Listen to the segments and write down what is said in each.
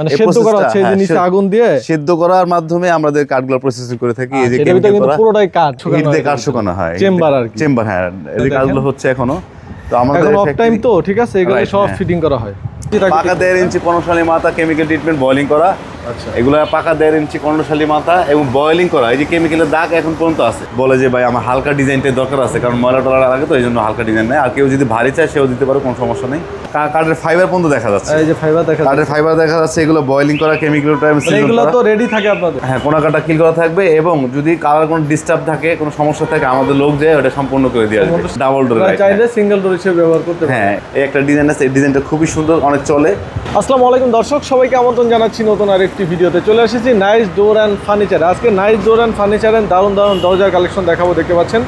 মানে এই সেদ্ধ করা হচ্ছে এই যে হ্যাঁ, নিচে আগুন দিয়ে? সেদ্ধ করার মাধ্যমে আমাদের কাঠগুলো প্রসেসিং করে থাকি এই যে আচ্ছা, ভিতরে chemical কিন্তু পুরোটাই কাঠ হিট দিয়ে কাঠ শুকানো হয় চেম্বার আর চেম্বার হ্যাঁ এই যে। কাজগুলো হচ্ছে এখনও। তো আমাদের এখন অফ টাইম তো ঠিক আছে এগুলো সব হ্যাঁ। ফিটিং করা হয়। পাকা দেড় ইঞ্চি পনশালী মাথা কেমিক্যাল ট্রিটমেন্ট বয়লিং করা। এগুলো পাকা দেড় ইঞ্চি পনেরোশালী মাথা এবং বয়লিং করা এই যে কেমিক্যালের দাগ এখন পর্যন্ত আছে। বলে যে ভাই আমার হালকা ডিজাইনটাই দরকার আছে কারণ ময়লা টলা লাগে তো এই জন্য হালকা ডিজাইন নেই। আর কেউ যদি ভারী চায় সেও দিতে পারে কোনো সমস্যা নেই। কাঠের ফাইবার পর্যন্ত দেখা যাচ্ছে। এই যে ফাইবার দেখা কাঠের ফাইবার দেখা যাচ্ছে এগুলো বয়লিং করা কেমিক্যাল মানে এগুলো তো রেডি থাকে আপনাদের। হ্যাঁ কোনা কাটা কিল করা থাকবে এবং যদি কালার কোনো ডিস্টার্ব থাকে কোনো সমস্যা থাকে আমাদের লোক যায় ওটা সম্পূর্ণ করে দিয়ে আসবে। ডাবল ডোর আপনারা চাইলে সিঙ্গেল ডোর হিসেবে ব্যবহার করতে হ্যাঁ এই একটা ডিজাইন আছে এই ডিজাইনটা খুবই সুন্দর অনেক চলে। আসসালামু আলাইকুম দর্শক সবাইকে আমন্ত্রণ জানাচ্ছি নতুন আরেকটি ভিডিওতে চলে এসেছি নাইস ডোর অ্যান্ড ফার্নিচার আজকে নাইস ডোর অ্যান্ড ফার্নিচারের দারুণ দারুণ দরজার কালেকশন দেখাবো দেখতে পাচ্ছেন?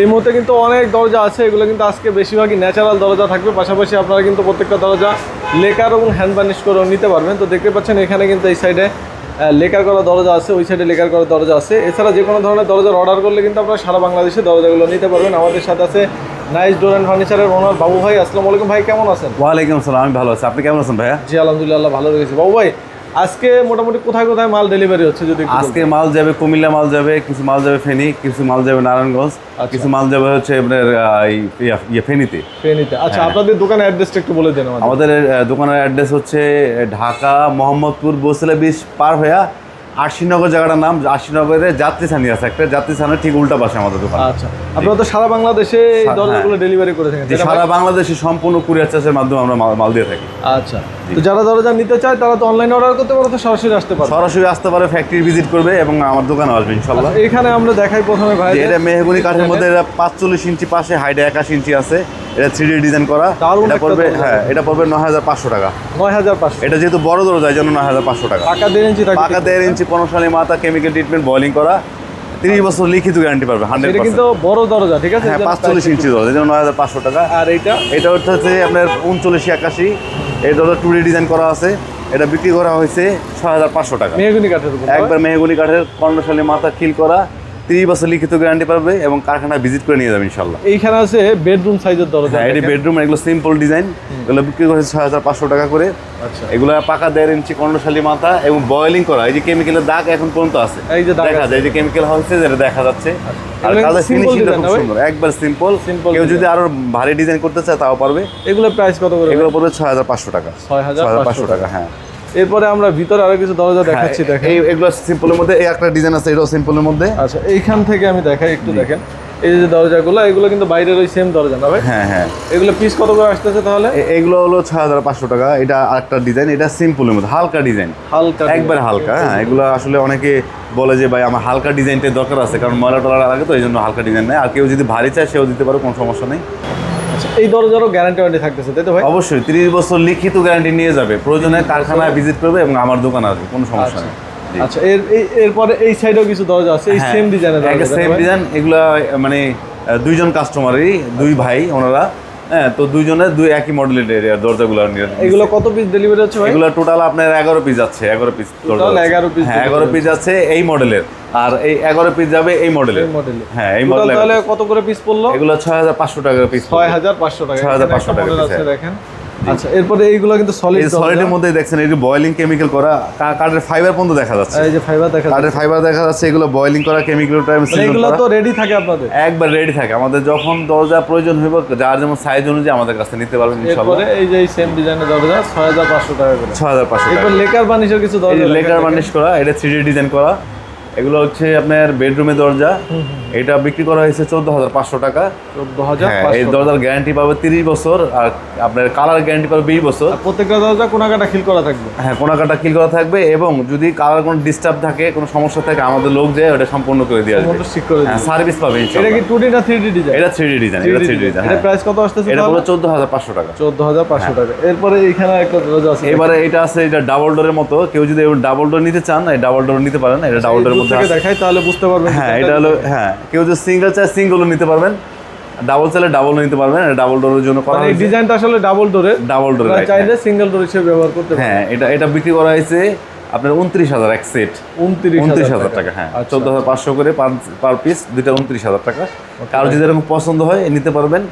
এই মুহূর্তে কিন্তু অনেক দরজা আছে এগুলো কিন্তু আজকে বেশিরভাগই ন্যাচারাল দরজা থাকবে। পাশাপাশি আপনারা কিন্তু প্রত্যেকটা দরজা লেকার এবং হ্যান্ড বার্নিশ করেও নিতে পারবেন। তো দেখতে পাচ্ছেন এখানে কিন্তু এই সাইডে লেকার করা দরজা আছে ওই সাইডে লেকার করা দরজা আছে। এছাড়া যে কোনো ধরনের দরজার অর্ডার করলে কিন্তু আপনারা সারা বাংলাদেশে দরজাগুলো নিতে পারবেন। আমাদের সাথে আছে নাইস ডোর অ্যান্ড ফার্নিচারের ওনার বাবু ভাই। আসসালামু আলাইকুম ভাই কেমন আছেন? ওয়ালাইকুম আসসালাম আমি ভালো আছি। আপনি কেমন আছেন ভাইয়া? জি আলহামদুলিল্লাহ ভালো রয়েছে বাবু ভাই আজকে মোটামুটি কোথায় কোথায় মাল ডেলিভারি হচ্ছে যদি আজকে মাল যাবে কুমিল্লা মাল যাবে কিছু মাল যাবে ফেনী কিছু মাল যাবে নারায়ণগঞ্জ কিছু মাল যাবে হচ্ছে আপনার ইয়া- ইয়ে ফেনীতে। ফেনীতে। আচ্ছা আপনাদের দোকানের অ্যাড্রেসটা একটু বলে দেন আমাদের। দোকানের অ্যাড্রেস হচ্ছে ঢাকা মোহাম্মদপুর বসিলা বিচ পার হইয়া আশিনগর জায়গাটার নাম আশিনগরে যাত্রী ছানি আছে একটা যাত্রী ছানের ঠিক উল্টা পাশে আমাদের দোকান। আচ্ছা আপনারা তো সারা বাংলাদেশে এই হ্যাঁ। দরজাগুলো ডেলিভারি করে থাকেন? সারা বাংলাদেশে সম্পূর্ণ কুরিয়ার চার্জের মাধ্যমে আমরা মাল দিয়ে থাকি। আচ্ছা। তো যারা দরজা নিতে চায় তারা তো অনলাইনে অর্ডার করতে পারে তো সরাসরি আসতে পারে সরাসরি আসতে পারে ফ্যাক্টরি ভিজিট করবে এবং আমার দোকানে আসবে ইনশাল্লাহ। এখানে আমরা দেখাই প্রথমে ভাই এটা মেহগুনি কাঠের মধ্যে এটা পাঁচচল্লিশ ইঞ্চি পাশে হাইটে একাশি ইঞ্চি আছে। এটা থ্রি ডিজাইন করা। এটা পড়বে হ্যাঁ এটা পড়বে নয় হাজার পাঁচশো টাকা। নয় হাজার পাঁচশো। এটা যেহেতু বড় দরজা এই জন্য নয় হাজার পাঁচশো টাকা। টাকা দেড় ইঞ্চি পাকা দেড় ইঞ্চি পনেরোশালী মাথা কেমিক্যাল ট্রিটমেন্ট বয়লিং করা। তিরিশ বছর লিখিত গ্যারান্টি পাবে হান্ড্রেড এটা কিন্তু বড় দরজা ঠিক আছে? হ্যাঁ পাঁচচল্লিশ ইঞ্চি দরজা যেমন নয় হাজার পাঁচশো টাকা। আর এইটা? এটা হচ্ছে আপনার উনচল্লিশ একাশি। এই দরজা টুডি ডিজাইন করা আছে। এটা বিক্রি করা হয়েছে ছয় হাজার পাঁচশো টাকা। মেহগুনি কাঠের একবার মেহগুনি কাঠের কর্ণশালী মাথা খিল করা। তিরিশ বছর লিখিত গ্যারান্টি পাবে এবং কারখানা ভিজিট করে নিয়ে যাবে ইনশাল্লাহ এইখানে আছে বেডরুম সাইজের দরজা। হ্যাঁ এটি বেডরুম এগুলো সিম্পল ডিজাইন এগুলো বিক্রি করেছে ছয় হাজার পাঁচশো টাকা করে। আচ্ছা। এগুলো পাকা দেড় ইঞ্চি কর্ণশালী মাথা এবং বয়লিং করা। এই যে কেমিক্যালের দাগ এখন পর্যন্ত আছে। এই যে দেখা যায় এই যে কেমিক্যাল হচ্ছে যেটা দেখা যাচ্ছে। আর এগুলো কাজের ফিনিশিংটা খুব সুন্দর একবার সিম্পল কেউ যদি আরও ভারী ডিজাইন করতে চায় তাও পারবে। এগুলো প্রাইস কত করে এগুলো পড়বে ছয় হাজার পাঁচশো টাকা। ছয় হাজার পাঁচশো টাকা হ্যাঁ। এরপরে আমরা ভিতরে আরও কিছু দরজা দেখাচ্ছি দেখেন। এই এগুলো সিম্পলের মধ্যে এই একটা ডিজাইন আছে এটাও সিম্পলের মধ্যে। আচ্ছা এইখান থেকে আমি দেখাই একটু দেখেন। এই যে দরজাগুলো এগুলো কিন্তু বাইরের ওই সেম দরজা না ভাই? হ্যাঁ হ্যাঁ। এগুলো পিস কত করে আসতেছে তাহলে? এগুলো হলো ছয় হাজার পাঁচশো টাকা। এটা আরেকটা ডিজাইন এটা সিম্পলের মধ্যে হালকা ডিজাইন হালকা একবার হালকা হ্যাঁ। এগুলো আসলে অনেকে বলে যে ভাই আমার হালকা ডিজাইনটাই দরকার আছে কারণ ময়লা টলা লাগে তো এই জন্য হালকা ডিজাইন নেয় আর কেউ যদি ভারী চায় সেও দিতে পারে কোনো সমস্যা নেই। এই দরজারও গ্যারান্টি ওয়ারেন্টি থাকতেছে তাই তো ভাই? অবশ্যই তিরিশ বছর লিখিত গ্যারান্টি নিয়ে যাবে। প্রয়োজনে কারখানায় ভিজিট করবে এবং আমার দোকান আসবে কোনো সমস্যা নেই। আচ্ছা এর এই- এরপরে এই সাইডেও কিছু দরজা আছে? এই সেম ডিজাইনের সেম ডিজাইন এগুলা মানে দুইজন কাস্টমারই দুই ভাই ওনারা হ্যাঁ তো দুইজনের দুই একই মডেলের দরজাগুলো নিয়ে এগুলো কত পিস ডেলিভারি হচ্ছে এগুলো টোটাল আপনার এগারো পিস যাচ্ছে এগারো পিস টোটাল এগারো পিস হ্যাঁ এগারো পিস যাচ্ছে এই মডেলের আর এই এগারো পিস যাবে এই মডেলের হ্যাঁ এই মডেল তাহলে কত করে পিস পড়ল? এগুলো ছয় হাজার পাঁচশো টাকা পিস ছয় হাজার পাঁচশো টাকা ছয় হাজার পাঁচশো টাকা আছে হ্যাঁ। দেখেন। আচ্ছা এরপরে এইগুলো কিন্তু সলিড সলিডের মধ্যে দেখছেন যে বয়লিং কেমিক্যাল করা কাঠের ফাইবার পর্যন্ত দেখা যাচ্ছে। এই যে ফাইবার দেখা কাঠের ফাইবার দেখা যাচ্ছে এগুলো বয়লিং করা কেমিক্যাল টাইম মানে এগুলো তো রেডি থাকে আপনাদের? একবার রেডি থাকে। আমাদের যখন দরজা প্রয়োজন হইব যার যেমন সাইজ অনুযায়ী আমাদের কাছে নিতে পারবেন ইনশাল্লাহ। এরপরে এই যে সেম ডিজাইনের দরজা ছয় হাজার পাঁচশো টাকা করে। ছয় হাজার পাঁচশো টাকা। এরপর লেকার বানিশের কিছু দরজা লেকার। বার্নিশ করা এটা থ্রি ডিজাইন করা। এগুলো হচ্ছে আপনার বেডরুমে দরজা। এটা বিক্রি করা হয়েছে চোদ্দ হাজার পাঁচশো টাকা। চোদ্দ হাজার হ্যাঁ এই দরজার গ্যারান্টি পাবে তিরিশ বছর আর আপনার কালার গ্যারান্টি পাবে বিশ বছর। প্রত্যেকটা দরজা কোনাকাটা খিল করা থাকবে। হ্যাঁ কোনাকাটা কিল করা থাকবে এবং যদি কালার কোনো ডিস্টার্ব থাকে কোনো সমস্যা থাকে আমাদের লোক যায় ওটা সম্পূর্ণ করে দিয়ে আসবে। ঠিক করে হ্যাঁ সার্ভিস পাবে এটা কি টু ডি না থ্রি ডি ডিজাইন এটা থ্রি ডি ডিজাইন এটা থ্রি ডি ডিজাইন এটা প্রাইস কত আসতেছে এটা পুরো চোদ্দ হাজার পাঁচশো টাকা। চোদ্দ হাজার পাঁচশো টাকা। এরপরে এইখানে একটা দরজা আছে। এবারে এটা আছে এটা ডাবল ডোরের মতো। কেউ যদি ডাবল ডোর নিতে চান এই ডাবল ডোর নিতে পারেন এটা ডাবল ডোরের মধ্যে দেখাই তাহলে বুঝতে পারবেন হ্যাঁ এটা হলো হ্যাঁ কেউ যদি সিঙ্গেল চায় সিঙ্গেলও নিতে পারবেন। ডাবল চাইলে ডাবল নিতে পারবেন ডাবল ডোরের জন্য করা মানে হয়েছে। ডিজাইনটা আসলে ডাবল ডোরের ডাবল ডোর চাইলে সিঙ্গেল ডোর হিসেবে ব্যবহার করতে পারেন। হ্যাঁ এটা এটা বিক্রি করা হয়েছে আপনার উনত্রিশ হাজার এক সেট উনত্রিশ উনত্রিশ হাজার টাকা। হ্যাঁ। আচ্ছা। চোদ্দ হাজার পাঁচশো করে পার পিস দুইটা উনত্রিশ হাজার টাকা। কারও যদি এরকম পছন্দ হয় নিতে পারবেন।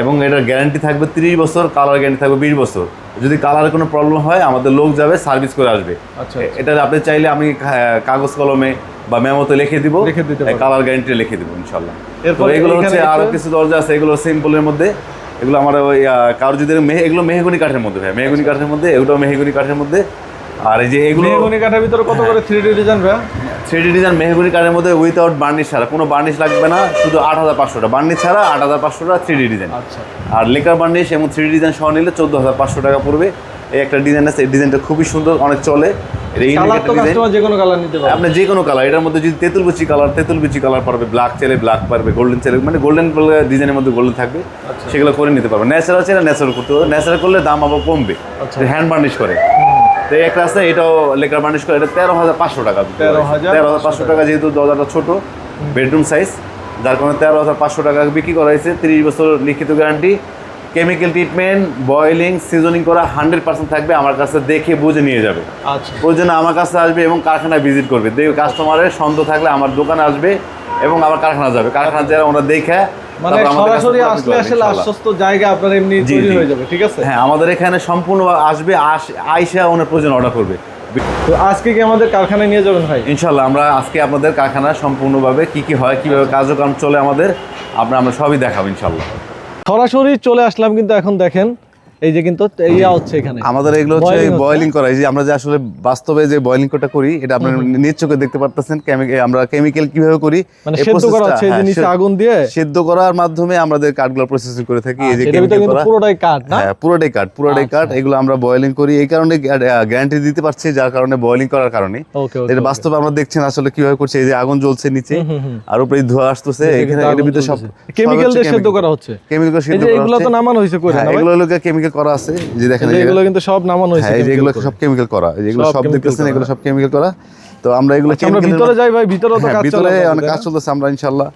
এবং এটার গ্যারান্টি থাকবে তিরিশ বছর কালার গ্যারান্টি থাকবে বিশ বছর। যদি কালারের কোনো প্রবলেম হয় আমাদের লোক যাবে সার্ভিস করে আসবে। আচ্ছা এটা আপনি চাইলে আমি কাগজ কলমে বা মেমোতে লিখে দিব। কালার গ্যারান্টি লিখে দিব ইনশাল্লাহ এরপরে তো এগুলো হচ্ছে কিছু- আরও কিছু দরজা আছে এগুলো সিম্পলের মধ্যে। এগুলো আমার ওই কারও যদি মেহে এগুলো মেহগুনি কাঠের মধ্যে ভাই। মেহগুনি কাঠের মধ্যে এগুলো মেহগুনি কাঠের মধ্যে। আর এই যে এগুলো মেহগনি কাঠের ভিতরে কত করে থ্রি ডি ডিজাইন ভাইয়া? থ্রি ডি ডিজাইন মেহগুনি কাঠের মধ্যে উইথাউট বার্নিশ ছাড়া কোনো বার্নিশ লাগবে না শুধু আট হাজার পাঁচশো টাকা বার্নিশ ছাড়া আট হাজার পাঁচশো টাকা থ্রি ডি ডিজাইন আচ্ছা। আর লেকার বার্নিশ এবং থ্রি ডিজাইন সহ নিলে চোদ্দ হাজার পাঁচশো টাকা পড়বে। এই একটা ডিজাইন আছে এই ডিজাইনটা খুবই সুন্দর অনেক চলে। কালার যে কোনো নিতে পারবে। আপনি যে কোনো কালার এটার মধ্যে যদি তেঁতুল বিচি কালার তেঁতুল বিচি কালার পারবে ব্ল্যাক চেলে ব্ল্যাক পারবে গোল্ডেন চাইলে মানে গোল্ডেন ডিজাইনের মধ্যে গোল্ডেন থাকবে। আচ্ছা। সেগুলো করে নিতে পারবে। ন্যাচারাল চাইলে ন্যাচারাল করতে হবে। ন্যাচারাল করলে দাম আবার কমবে। আচ্ছা। হ্যান্ড বার্নিশ করে। তো একটা আছে এটাও লেকার বার্নিশ করে এটা তেরো হাজার পাঁচশো টাকা 13,500 তেরো হাজার পাঁচশো টাকা যেহেতু দরজাটা ছোট বেডরুম সাইজ যার কারণে তেরো হাজার পাঁচশো টাকা বিক্রি করা হয়েছে তিরিশ বছর লিখিত guarantee. Chemical treatment boiling seasoning করা হান্ড্রেড পার্সেন্ট থাকবে আমার কাছে দেখে বুঝে নিয়ে যাবে। আচ্ছা। ওই জন্য আমার কাছে আসবে এবং কারখানায় ভিজিট করবে। কাস্টমারের সন্দেহ থাকলে আমার দোকানে আসবে এবং আমার কারখানা যাবে। কারখানা যারা ওরা দেখে মানে সরাসরি আসলে আসলে আশ্বস্ত জায়গা আপনার এমনি তৈরি হয়ে যাবে ঠিক আছে? হ্যাঁ আমাদের এখানে সম্পূর্ণ আসবে আইসা ওনার প্রয়োজন অর্ডার করবে। তো আজকে কি আমাদের কারখানায় নিয়ে যাবেন ভাই? ইনশাল্লাহ আমরা আজকে আপনাদের কারখানা সম্পূর্ণভাবে কি কি হয় কীভাবে কার্যক্রম চলে আমাদের আপনার আমরা সবই দেখাবো ইনশাল্লাহ সরাসরি চলে আসলাম কিন্তু এখন দেখেন এই যে কিন্তু ইয়া হচ্ছে এখানে। আমাদের এগুলো হচ্ছে হচ্ছে। করা। এই যে আমরা যে আসলে বাস্তবে যে বয়েলিং কোটা করি এটা আপনার নিজ চোখে দেখতে পারতেছেন। আমরা কেমিক্যাল কীভাবে করি? মানে সেদ্ধ করা হচ্ছে এই যে হ্যাঁ, নিচে আগুন দিয়ে? সেদ্ধ করার মাধ্যমে আমাদের কাঠগুলো প্রসেসিং করে থাকি এই যে আচ্ছা, কিন্তু করা। পুরোটাই কাঠ না? হ্যাঁ পুরোটাই কাঠ পুরোটাই কাঠ এগুলো আমরা বয়লিং করি। এই কারণে গ্যারান্টি দিতে পারছি যার কারণে বয়লিং করার কারণে। এটা বাস্তবে আমরা দেখছেন আসলে কীভাবে করছে। এই যে আগুন জ্বলছে নিচে আর উপরে ধোঁয়া আসতেছে। এখানে এর ভিতরে সব কেমিক্যাল দিয়ে সেদ্ধ করা হচ্ছে। কেমিক্যাল সেদ্ধ করা এগুলো তো নামানো হয়েছে করে হ্যাঁ না এগুলো লোকে কেমিক্যাল করা আছে যে দেখেন এগুলো কিন্তু সব নামানো হয়েছে হ্যাঁ এগুলো সব কেমিক্যাল করা এগুলো সব দেখতেছেন এগুলো সব কেমিক্যাল করা। তো আমরা এগুলো কেমিক্যাল আমরা ভিতরে যাই ভাই ভিতরে তো কাজ চলে ভিতরে অনেক কাজ চলতেছে আমরা ইনশাআল্লাহ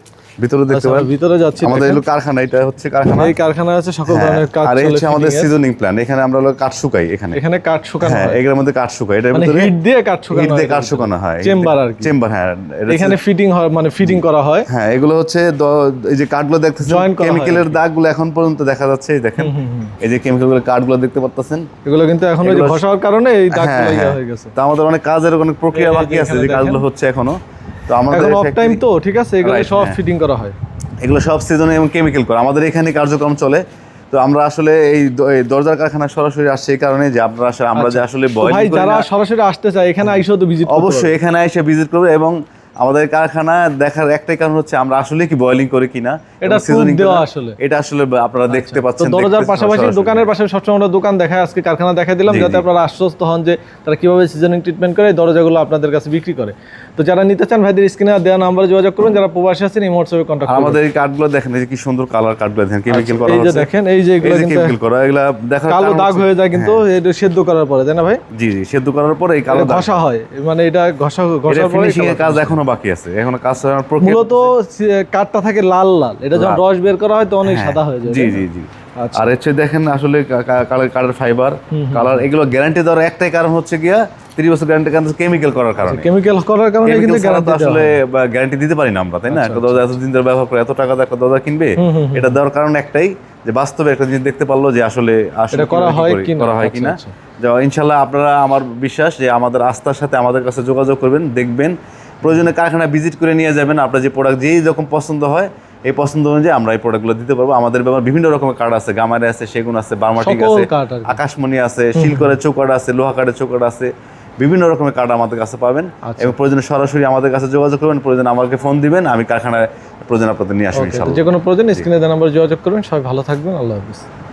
ভিতরে দেখতে আচ্ছা, পারেন। ভিতরে যাচ্ছি আমাদের। এগুলো কারখানা এটা হচ্ছে কারখানা। এই কারখানা আছে সকল হ্যাঁ, ধরনের কাজ আর এই হচ্ছে আমাদের সিজনিং প্ল্যান এখানে আমরা হলো কাঠ শুকাই এখানে। এখানে কাঠ শুকানো হ্যাঁ হয়। এগুলোর মধ্যে কাঠ শুকাই এটার মানে ভিতরে হিট দিয়ে কাঠ শুকানো হিট দিয়ে কাঠ শুকানো হয়। চেম্বার আর কি। চেম্বার হ্যাঁ এখানে ফিটিং হয় মানে ফিটিং করা হয়। হ্যাঁ এগুলো হচ্ছে এই যে কাঠগুলো দেখতেছেন কেমিক্যালের দাগগুলো এখন পর্যন্ত দেখা যাচ্ছে এই দেখেন। এই যে কেমিক্যালগুলো কাঠগুলো দেখতে পাচ্ছেন এগুলো কিন্তু এখন ওই ঘষার কারণে এই দাগগুলো হ্যাঁ, ইয়ে। হয়ে। গেছে। তো আমাদের অনেক কাজের অনেক প্রক্রিয়া বাকি আছে যে কাজগুলো হচ্ছে এখনও। তো আমাদের অফ টাইম তো ঠিক আছে? এগুলো সব হ্যাঁ। ফিটিং করা হয়। এগুলো সব সিজনে এবং কেমিক্যাল করা। আমাদের এখানে কার্যক্রম চলে। তো আমরা আসলে এই দরজার কারখানা সরাসরি আসছে এই কারণে যে আপনারা আসলে আমরা যে আসলে আচ্ছা। তো ভাই যারা সরাসরি আসতে চায় এখানে আইসো তো ভিজিট অবশ্যই এখানে এসে ভিজিট করবে এবং আমাদের কারখানা দেখার একটাই কারণ হচ্ছে আমরা আসলে কি বয়েলিং করে কিনা এটা proof দেওয়া আসলে। এটা আসলে আপনারা দেখতে পাচ্ছেন দরজার পাশাপাশি দোকানের পাশাপাশি সবসময় আমরা দোকান দেখায় আজকে কারখানা দেখাই দিলাম যাতে আপনারা আশ্বস্ত হন যে তারা কীভাবে সিজনিং ট্রিটমেন্ট করে দরজাগুলো আপনাদের কাছে বিক্রি করে। তো যারা নিতে চান ভাইদের স্ক্রিনে দেওয়া নাম্বারে যোগাযোগ করুন যারা প্রবাসী আছেন এই হোয়াটসঅ্যাপে আর কন্ট্যাক্ট আমাদের এই কাঠগুলো দেখেন এই যে কি সুন্দর কালার কাঠগুলো দেখেন কেমিক্যাল করা এই যে দেখেন এই যে এগুলো কিন্তু কেমিক্যাল করা এগুলা দেখার কালো দাগ হয়ে যায় কিন্তু এটা সেদ্ধ করার পরে তাই না ভাই? জি জি সেদ্ধ করার পরে এই কালো দাগ। ঘষা হয় মানে এটা ঘষা ঘষার পরে ফিনিশিং এর কাজ এখনও বাকি আছে। এখনও কাজ মূলত কাঠটা থাকে লাল লাল। এটা যখন রস বের করা হয় তো অনেক হ্যাঁ, সাদা হয়ে যায় জি জি জি। আচ্ছা। আর হচ্ছে দেখেন আসলে কালার কালার ফাইবার কালার এগুলো গ্যারান্টি দেওয়ার একটাই কারণ হচ্ছে গিয়া তিরিশ বছর গ্যারান্টি কারণ কেমিক্যাল করার কারণে। কেমিক্যাল করার কারণে কিন্তু আসলে গ্যারান্টি দিতে পারি না আমরা তাই আচ্ছা, না একটা দরজা এতদিন ধরে ব্যবহার করে এত টাকা দিয়ে একটা দরজা কিনবে এটা দেওয়ার কারণ একটাই যে বাস্তবে একটা জিনিস দেখতে পারল যে আসলে আসলে করা হয় কিনা, করা হয় আচ্ছা, কিনা। আচ্ছা। যা ইনশাল্লাহ আপনারা আমার বিশ্বাস যে আমাদের আস্থার সাথে আমাদের কাছে যোগাযোগ করবেন দেখবেন প্রয়োজনে কারখানা ভিজিট করে নিয়ে যাবেন আপনার যে প্রোডাক্ট যেই রকম পছন্দ হয় এই পছন্দ অনুযায়ী আমরা এই প্রোডাক্টগুলো দিতে পারব। আমাদের ব্যাপার বিভিন্ন রকমের কার্ড আছে গামারে আছে সেগুন আছে বার্মাটিক আছে। আকাশমণি আছে শিলকরের চৌকাট আছে লোহা কাঠের চৌকাট আছে বিভিন্ন রকমের কার্ড আমাদের কাছে পাবেন। আচ্ছা। এবং প্রয়োজনে সরাসরি আমাদের কাছে যোগাযোগ করবেন প্রয়োজন আমাকে ফোন দিবেন আমি কারখানায় প্রয়োজন আপনাদের নিয়ে আসব ওকে, তো যে কোনো প্রয়োজন স্ক্রিনে দেওয়া নাম্বার যোগাযোগ করবেন। সবাই ভালো থাকবেন আল্লাহ হাফিজ।